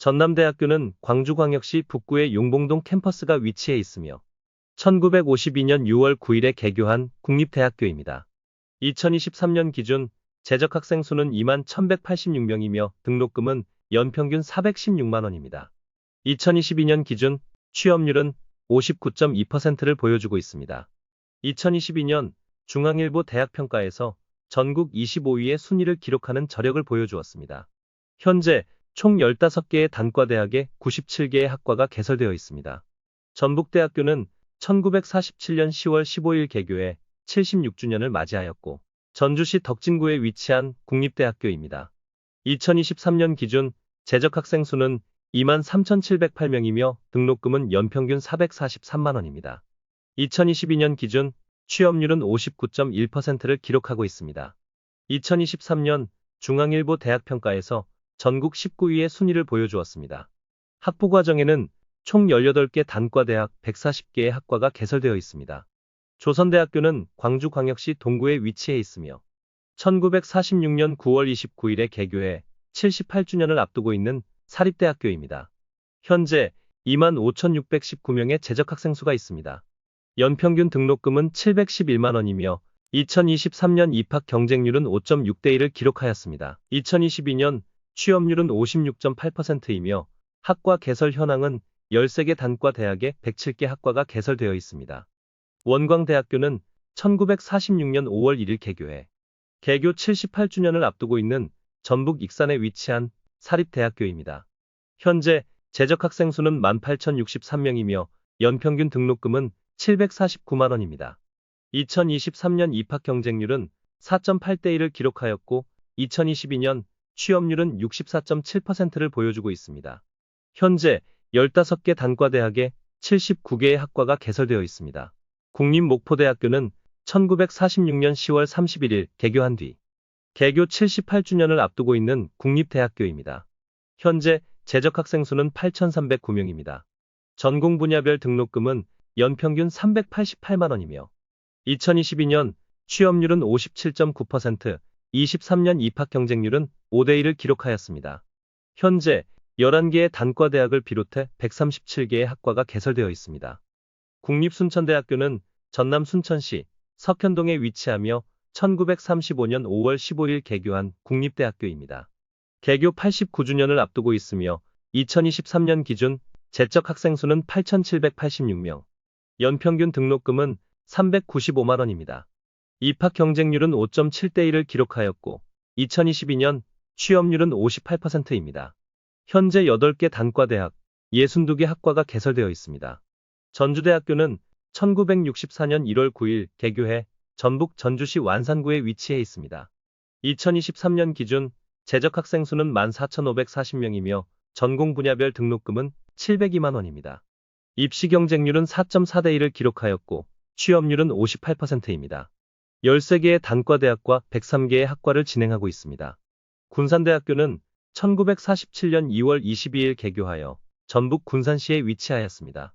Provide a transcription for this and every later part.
전남대학교는 광주광역시 북구의 용봉동 캠퍼스가 위치해 있으며 1952년 6월 9일에 개교한 국립대학교입니다. 2023년 기준 재적 학생 수는 2만 1186명이며 등록금은 연평균 416만 원입니다. 2022년 기준 취업률은 59.2%를 보여주고 있습니다. 2022년 중앙일보 대학평가에서 전국 25위의 순위를 기록하는 저력을 보여주었습니다. 현재 총 15개의 단과대학에 97개의 학과가 개설되어 있습니다. 전북대학교는 1947년 10월 15일 개교해 76주년을 맞이하였고 전주시 덕진구에 위치한 국립대학교입니다. 2023년 기준 재적 학생 수는 23,708명이며 등록금은 연평균 443만 원입니다. 2022년 기준 취업률은 59.1%를 기록하고 있습니다. 2023년 중앙일보 대학평가에서 전국 19위의 순위를 보여주었습니다. 학부 과정에는 총 18개 단과대학 140개의 학과가 개설되어 있습니다. 조선대학교는 광주광역시 동구에 위치해 있으며 1946년 9월 29일에 개교해 78주년을 앞두고 있는 사립대학교입니다. 현재 25,619명의 재적 학생 수가 있습니다. 연평균 등록금은 711만 원이며 2023년 입학 경쟁률은 5.6대 1을 기록하였습니다. 2022년 취업률은 56.8%이며 학과 개설 현황은 13개 단과 대학에 107개 학과가 개설되어 있습니다. 원광대학교는 1946년 5월 1일 개교해 개교 78주년을 앞두고 있는 전북 익산에 위치한 사립대학교입니다. 현재 재적 학생 수는 18,063명이며 연평균 등록금은 749만 원입니다. 2023년 입학 경쟁률은 4.8대 1을 기록하였고 2022년 취업률은 64.7%를 보여주고 있습니다. 현재 15개 단과대학에 79개의 학과가 개설되어 있습니다. 국립목포대학교는 1946년 10월 31일 개교한 뒤 개교 78주년을 앞두고 있는 국립대학교입니다. 현재 재적 학생 수는 8,309명입니다. 전공 분야별 등록금은 연평균 388만 원이며 2022년 취업률은 57.9%, 23년 입학 경쟁률은 5대 1을 기록하였습니다. 현재 11개의 단과대학을 비롯해 137개의 학과가 개설되어 있습니다. 국립순천대학교는 전남 순천시 석현동에 위치하며 1935년 5월 15일 개교한 국립대학교입니다. 개교 89주년을 앞두고 있으며 2023년 기준 재적 학생 수는 8,786명, 연평균 등록금은 395만 원입니다. 입학 경쟁률은 5.7대 1을 기록하였고 2022년 취업률은 58%입니다. 현재 8개 단과대학, 62개 학과가 개설되어 있습니다. 전주대학교는 1964년 1월 9일 개교해 전북 전주시 완산구에 위치해 있습니다. 2023년 기준 재적 학생 수는 14,540명이며 전공 분야별 등록금은 702만 원입니다. 입시 경쟁률은 4.4대 1을 기록하였고 취업률은 58%입니다. 13개의 단과대학과 103개의 학과를 진행하고 있습니다. 군산대학교는 1947년 2월 22일 개교하여 전북 군산시에 위치하였습니다.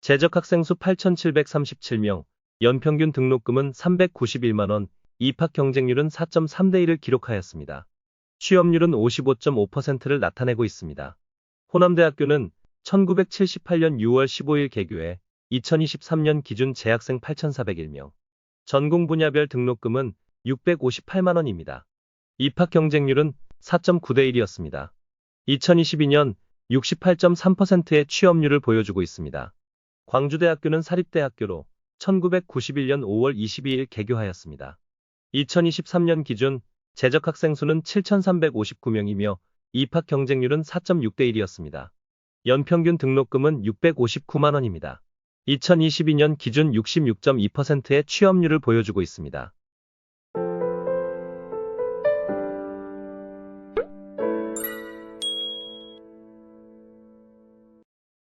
재적 학생 수 8,737명, 연평균 등록금은 391만원, 입학 경쟁률은 4.3대 1을 기록하였습니다. 취업률은 55.5%를 나타내고 있습니다. 호남대학교는 1978년 6월 15일 개교해 2023년 기준 재학생 8,401명, 전공 분야별 등록금은 658만원입니다. 입학 경쟁률은 4.9대 1이었습니다. 2022년 68.3%의 취업률을 보여주고 있습니다. 광주대학교는 사립대학교로 1991년 5월 22일 개교하였습니다. 2023년 기준 재적 학생 수는 7,359명이며 입학 경쟁률은 4.6대 1이었습니다. 연평균 등록금은 659만 원입니다. 2022년 기준 66.2%의 취업률을 보여주고 있습니다.